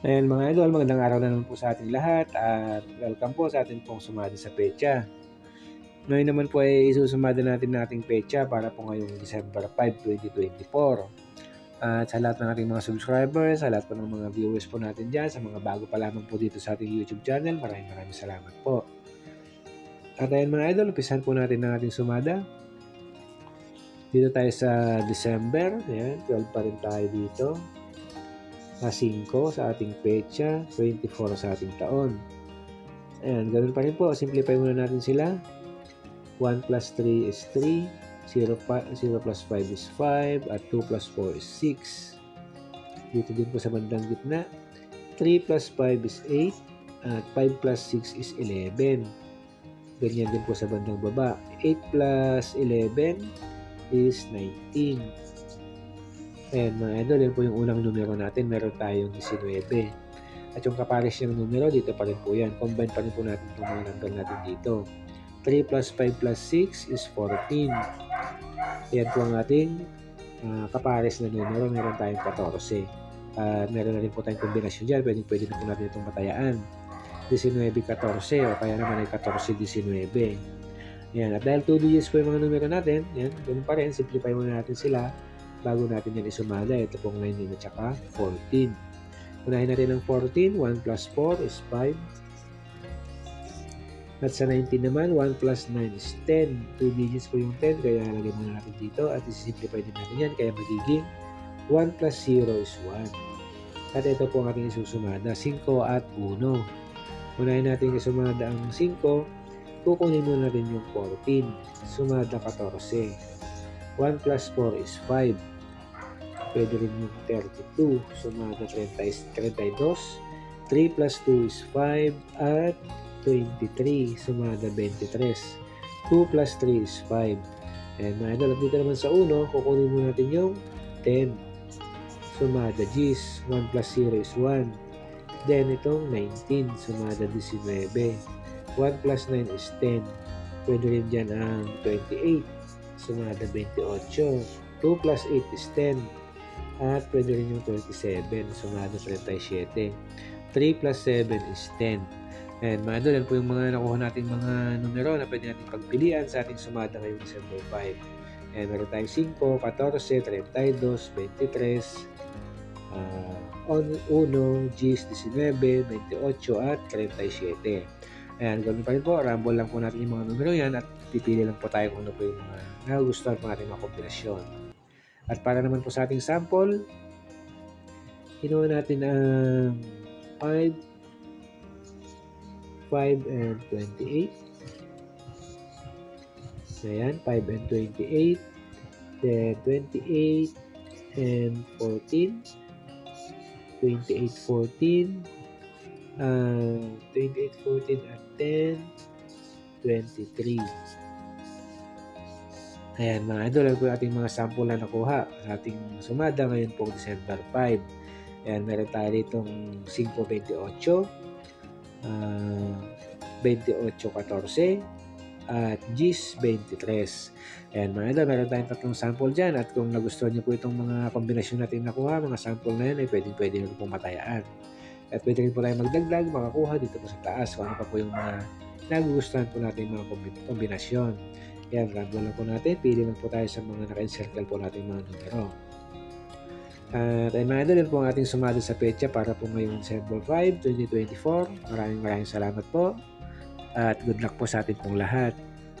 Ayan mga idol, magandang araw na naman po sa ating lahat at welcome po sa ating pong sumada sa pecha. Ngayon naman po ay isusumada natin nating pecha para po ngayong December 5, 2024. At sa lahat ng ating mga subscribers, sa lahat po ng mga viewers po natin dyan, sa mga bago pa lamang po dito sa ating YouTube channel, maraming maraming salamat po. At ayan mga idol, upisan po natin ang ating sumada. Dito tayo sa December, ayan, 12 pa rin tayo dito na 5 sa ating pecha, 24 sa ating taon. Ayan, ganun pa rin po. Simplify muna natin sila. 1 plus 3 is 3, 0, 0 plus 5 is 5, at 2 plus 4 is 6. Dito din po sa bandang gitna. 3 plus 5 is 8, at 5 plus 6 is 11. Ganyan din po sa bandang baba. 8 plus 11 is 19. Ayan mga idol, yan po yung unang numero natin. Meron tayong 19. At yung kapares ng numero, dito pa rin po yan. Combine pa rin po natin itong mga number natin dito. 3 plus 5 plus 6 is 14. Yan po ang ating uh, kapares na numero. Meron tayong 14. Uh, meron na rin po tayong kombinasyon dyan. Pwede, pwede na po natin itong matayaan. 19-14 o kaya naman ay 14-19. Yan. At dahil 2 digits po yung mga numero natin, yan, ganun pa rin. Simplify muna natin sila bago natin yan isumada. Ito pong 19 at saka 14. Unahin natin ang 14. 1 plus 4 is 5. At sa 19 naman, 1 plus 9 is 10. 2 digits po yung 10, kaya lalagay muna natin dito. At isi-simplify din natin yan, kaya magiging 1 plus 0 is 1. At ito po ang ating isusumada, 5 at 1. Unahin natin isumada ang 5. Kukunin muna natin yung 14. Sumada 14. 1 plus 4 is 5. Pwede rin yung 32. Sumada 30 is 32. 3 plus 2 is 5. At 23. Sumada 23. 2 plus 3 is 5. And mga idol, dito naman sa 1, kukunin mo natin yung 10. Sumada G's. 1 plus 0 is 1. Then itong 19. Sumada 19. 1 plus 9 is 10. Pwede rin dyan ang 28. Sumada 28. 2 plus 8 is 10. At pwede rin yung 27. Sumada 37. 3 plus 7 is 10. And mga yan po yung mga nakuha nating mga numero na pwede natin pagpilian sa ating sumada ngayong December 5. And meron tayong 5, 14, 32, 23, uh, 1, G's 19, 28 at 37. Ayan, ganun pa rin po. Rumble lang po natin yung mga numero yan at pipili lang po tayo kung ano po yung mga nagustuhan po natin mga kombinasyon. At para naman po sa ating sample, kinuha natin ang 5, 5 and 28. Ayan, 5 and 28. Then 28 and 14. 28, 14. Uh, 28, 14 at 10. 23. Ayan mga idol, ano po ating mga sample na nakuha sa ating sumada ngayon po December 5. Ayan, meron tayo ditong 5.28, uh, 28.14, at GIS 23. Ayan mga idol, meron tayong tatlong sample dyan at kung nagustuhan niyo po itong mga kombinasyon natin nakuha, mga sample na yan ay pwedeng pwede nyo pong matayaan. At pwede rin po tayo magdagdag, makakuha dito po sa taas kung ano pa po yung mga nagugustuhan po natin mga kombinasyon. Yan, random lang po natin. Pili lang po tayo sa mga naka-encircle po natin mga numero. At ay mga din po ang ating sumada sa pecha para po ngayong December 5, 2024. Maraming maraming salamat po. At good luck po sa atin pong lahat.